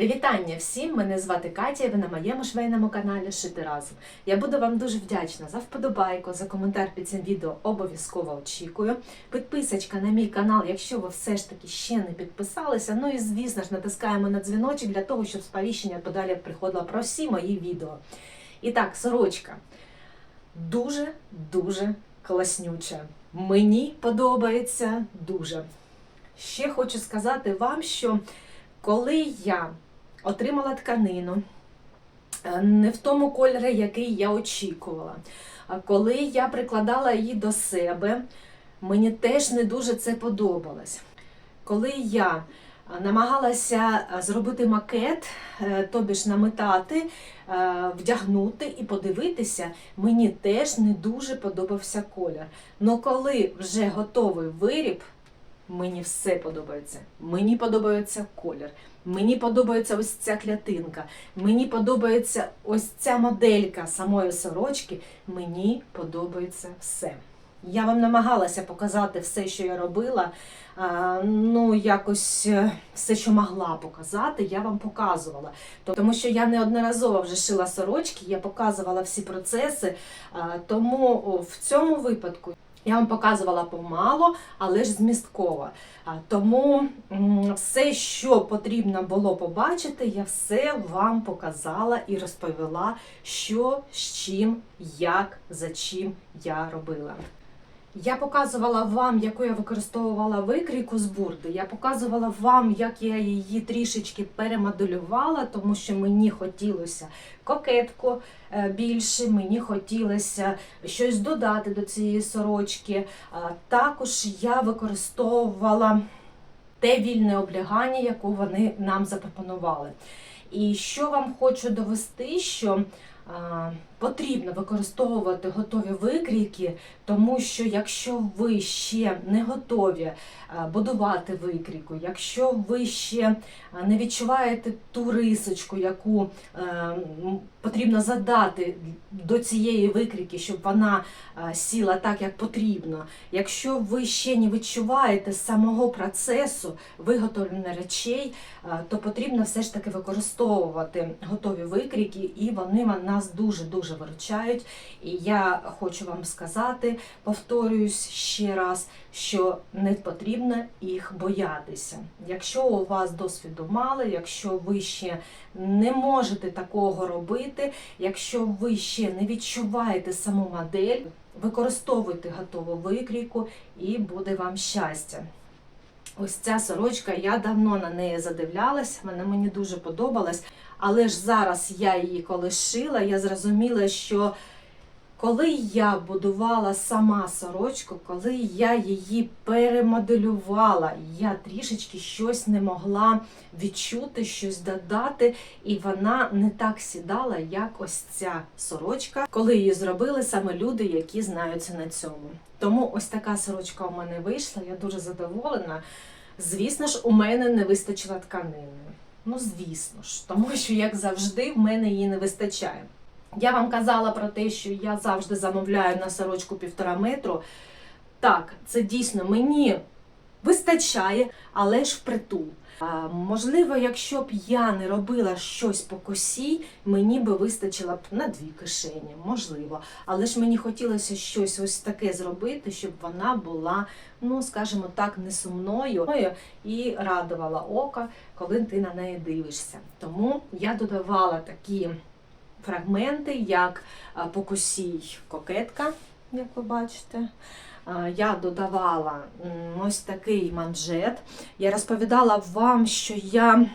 Привітання всім! Мене звати Катя, і ви на моєму швейному каналі Шити разом. Я буду вам дуже вдячна за вподобайку, за коментар під цим відео. Обов'язково очікую. Підписочка на мій канал, якщо ви все ж таки ще не підписалися. Ну і звісно ж натискаємо на дзвіночок для того, щоб сповіщення подалі приходило про всі мої відео. І так, сорочка дуже дуже класнюча. Мені подобається дуже. Ще хочу сказати вам, що коли я отримала тканину е, не в тому кольорі, який я очікувала, а коли я прикладала її до себе, мені теж не дуже це подобалось. Коли я е, намагалася е, зробити макет, тобі ж наметати, вдягнути і подивитися, мені теж не дуже подобався колір. Ну коли вже готовий виріб, Мені все подобається. Мені подобається колір. Мені подобається ось ця клятинка. Мені подобається ось ця моделька самої сорочки. Мені подобається все. Я вам намагалася показати все, що я робила. Ну, якось е, все, що могла показати, я вам показувала. Тому що я неодноразово вже шила сорочки, я показувала всі процеси. Тому в цьому випадку я вам показувала помало, але ж змістково. Тому все, що потрібно було побачити, я все вам показала і розповіла, що з чим, як, за чим я робила. Я показувала вам, яку я використовувала викрійку з бурди. Я показувала вам, як я її трішечки перемоделювала, тому що мені хотілося кокетку е, більше, мені хотілося щось додати до цієї сорочки. Також я використовувала те вільне облягання, яке вони нам запропонували. І що вам хочу довести, що а, потрібно використовувати готові викрійки, тому що якщо ви ще не готові будувати викрійку, якщо ви ще не відчуваєте ту рисочку, яку е, потрібно задати до цієї викрійки, щоб вона сіла так, як потрібно, якщо ви ще не відчуваєте самого процесу виготовлення речей, то потрібно все ж таки використовувати готові викрійки, і вони нас дуже-дуже виручають. І я хочу вам сказати, повторююсь ще раз, що не потрібно їх боятися. Якщо у вас досвіду мало, якщо ви ще не можете такого робити, якщо ви ще не відчуваєте саму модель, використовуйте готову викрійку і буде вам щастя. Ось ця сорочка, я давно на неї задивлялась, вона мені дуже подобалась. Але ж зараз я її коли шила, я зрозуміла, що коли я будувала сама сорочку, коли я її перемоделювала, я трішечки щось не могла відчути, щось додати, і вона не так сідала, як ось ця сорочка, коли її зробили саме люди, які знаються на цьому. Тому ось така сорочка у мене вийшла, я дуже задоволена. Звісно ж, у мене не вистачило тканини. Ну, звісно ж, тому що, як завжди, в мене її не вистачає. Я вам казала про те, що я завжди замовляю на сорочку півтора метру. Так, це дійсно мені вистачає, але ж впритул. Можливо, якщо б я не робила щось по косі, мені би вистачило б на дві кишені, можливо. Але ж мені хотілося щось ось таке зробити, щоб вона була, ну скажімо так, не сумною і радувала око, коли ти на неї дивишся. Тому я додавала такі фрагменти, як по косі кокетка, як ви бачите. Я додавала ось такий манжет. Я розповідала вам, що я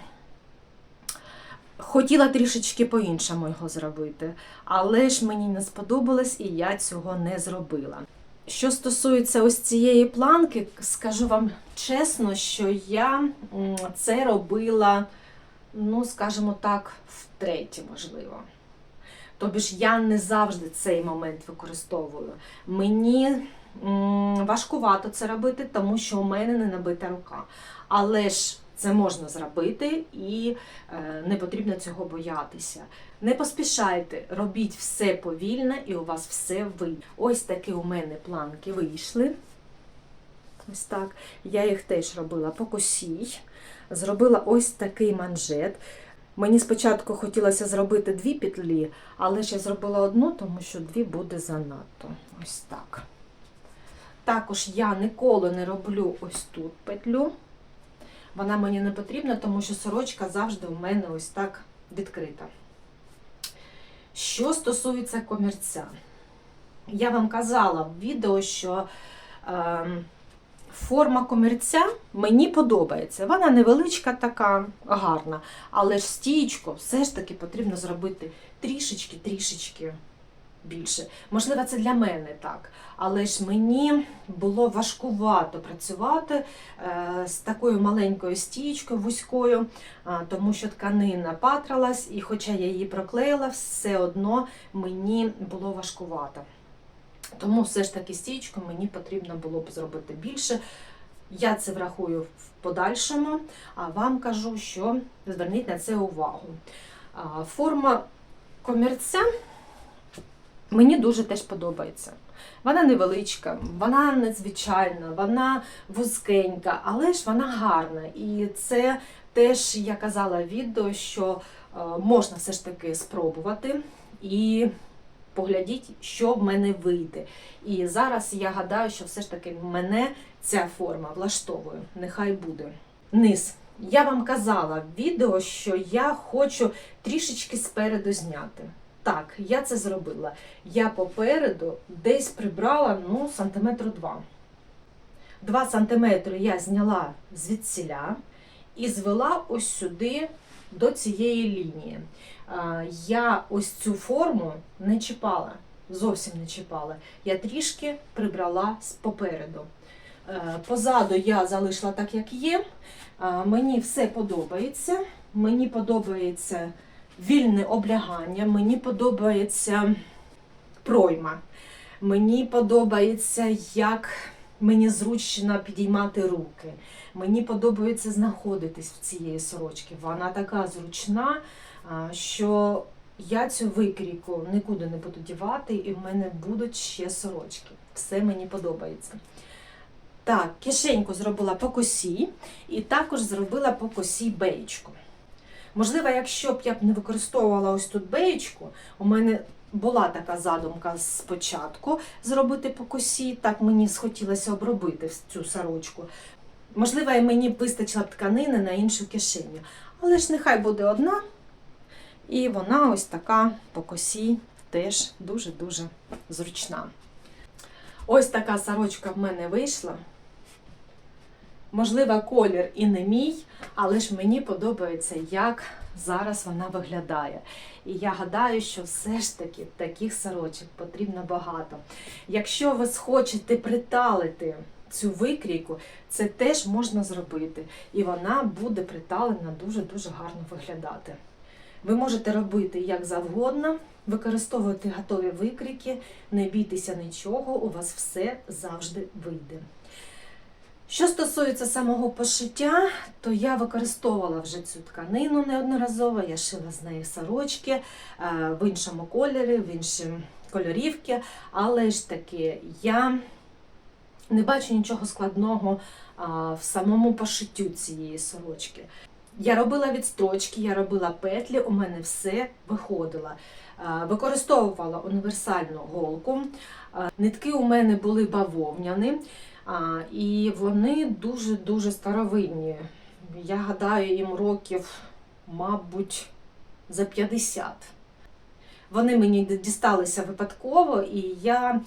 хотіла трішечки по-іншому його зробити, але ж мені не сподобалось і я цього не зробила. Що стосується ось цієї планки, скажу вам чесно, що я це робила, ну, скажімо так, втретє, можливо. Тобі ж я не завжди цей момент використовую. Мені важкувато це робити, тому що у мене не набита рука. Але ж це можна зробити і е, не потрібно цього боятися. Не поспішайте, робіть все повільно і у вас все вийде. Ось такі у мене планки вийшли. Ось так. Я їх теж робила по косій. Зробила ось такий манжет. Мені спочатку хотілося зробити дві петлі, але ж я зробила одну, тому що дві буде занадто. Ось так. Також я ніколи не роблю ось тут петлю. Вона мені не потрібна, тому що сорочка завжди у мене ось так відкрита. Що стосується комірця, я вам казала в відео, що е, форма комірця мені подобається. Вона невеличка така, гарна, але ж стічку все ж таки потрібно зробити трішечки-трішечки більше. Можливо, це для мене так. Але ж мені було важкувато працювати е, з такою маленькою стічкою вузькою, тому що тканина патралась, і хоча я її проклеїла, все одно мені було важкувато. Тому все ж таки стічку мені потрібно було б зробити більше. Я це врахую в подальшому, а вам кажу, що зверніть на це увагу. Форма комірця мені дуже теж подобається. Вона невеличка, вона незвичайна, вона вузькенька, але ж вона гарна. І це теж я казала в відео, що е, можна все ж таки спробувати і поглядіть, що в мене вийде. І зараз я гадаю, що все ж таки мене ця форма влаштовує. Нехай буде. Низ. Я вам казала в відео, що я хочу трішечки спереду зняти. Так, я це зробила. Я попереду десь прибрала ну, сантиметру два. Два сантиметри я зняла звідсіля і звела ось сюди до цієї лінії. Я ось цю форму не чіпала, зовсім не чіпала. Я трішки прибрала попереду. Е, Позаду я залишила так, як є. Мені все подобається. Мені подобається вільне облягання, мені подобається пройма. Мені подобається, як мені зручно підіймати руки. Мені подобається знаходитись в цієї сорочки. Вона така зручна, що я цю викрійку нікуди не буду дівати, і в мене будуть ще сорочки. Все мені подобається. Так, кишеньку зробила по косі, і також зробила по косі беєчку. Можливо, якщо б я б не використовувала ось тут беєчку, у мене була така задумка спочатку зробити по косі, так мені схотілося обробити цю сорочку. Можливо, і мені б вистачила тканини на іншу кишеню. Але ж нехай буде одна. І вона ось така по косі теж дуже-дуже зручна. Ось така сорочка в мене вийшла. Можливо, колір і не мій, але ж мені подобається, як зараз вона виглядає. І я гадаю, що все ж таки таких сорочок потрібно багато. Якщо ви схочете приталити цю викрійку, це теж можна зробити. І вона буде приталена дуже-дуже гарно виглядати. Ви можете робити як завгодно, використовувати готові викрійки, не бійтеся нічого, у вас все завжди вийде. Що стосується самого пошиття, то я використовувала вже цю тканину неодноразово, я шила з неї сорочки е, в іншому кольорі, в іншій кольорівці, але ж таки я не бачу нічого складного в самому пошиттю цієї сорочки. Я робила відстрочки, я робила петлі, у мене все виходило. Е, Використовувала універсальну голку. Е, Нитки у мене були бавовняні. І вони дуже-дуже старовинні. Я гадаю, їм років, мабуть, за 50. Вони мені дісталися випадково, і я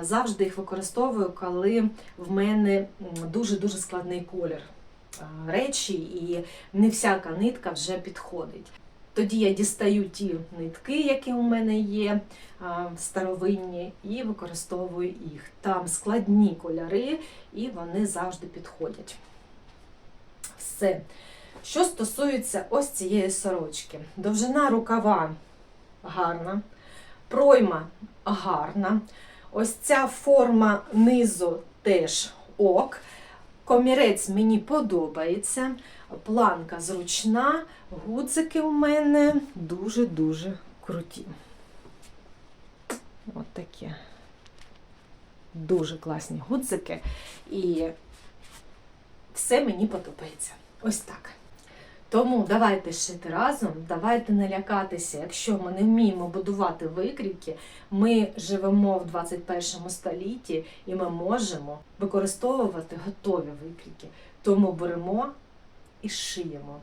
завжди їх використовую, коли в мене дуже-дуже складний колір речі, і не всяка нитка вже підходить. Тоді я дістаю ті нитки, які у мене є старовинні, і використовую їх. Там складні кольори, і вони завжди підходять. Все. Що стосується ось цієї сорочки, довжина рукава гарна, пройма гарна. Ось ця форма низу теж ок. Комірець мені подобається, планка зручна, гудзики у мене дуже-дуже круті. От такі дуже класні гудзики. І все мені подобається. Ось так. Тому давайте шити разом, давайте не лякатися. Якщо ми не вміємо будувати викрійки, ми живемо в 21 столітті і ми можемо використовувати готові викрійки. Тому беремо і шиємо.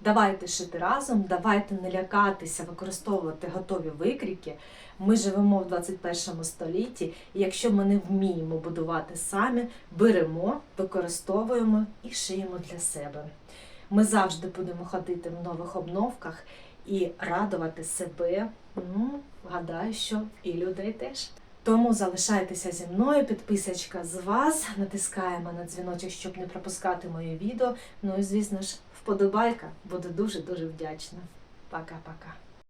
Давайте шити разом, давайте не лякатися використовувати готові викрійки. Ми живемо в 21 столітті, і якщо ми не вміємо будувати самі, беремо, використовуємо і шиємо для себе. Ми завжди будемо ходити в нових обновках і радувати себе. Ну, гадаю, що і людей теж. Тому залишайтеся зі мною, підписочка з вас, натискаємо на дзвіночок, щоб не пропускати моє відео. Ну і звісно ж, вподобайка. Буду дуже-дуже вдячна. Пока-пока.